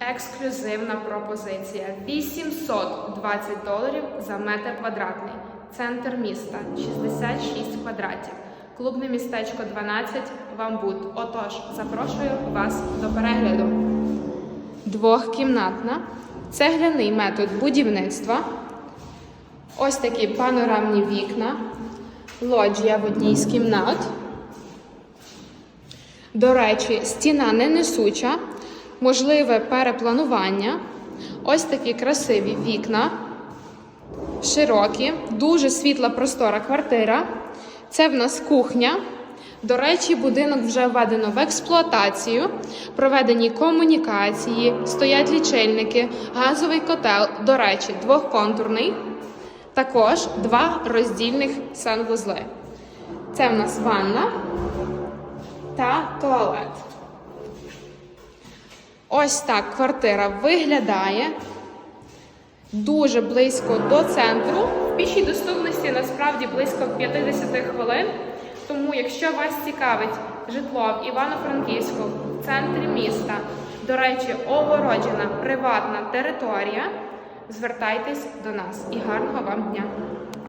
Ексклюзивна пропозиція 820 доларів за метр квадратний. Центр міста 66 квадратів. Клубне містечко 12 Вамбут. Отож, запрошую вас до перегляду. Двохкімнатна, цегляний метод будівництва. Ось такі панорамні вікна, лоджія в одній з кімнат. До речі, стіна не несуча, можливе перепланування. Ось такі красиві вікна, широкі, дуже світла простора квартира. Це в нас кухня. До речі, будинок вже введено в експлуатацію, проведені комунікації, стоять лічильники, газовий котел, до речі, двохконтурний. Також два роздільних санвузли. Це в нас ванна та туалет. Ось так квартира виглядає дуже близько до центру. В пішій доступності насправді близько 50 хвилин. Тому, якщо вас цікавить житло в Івано-Франківську, в центрі міста, до речі, огороджена приватна територія, звертайтесь до нас і гарного вам дня!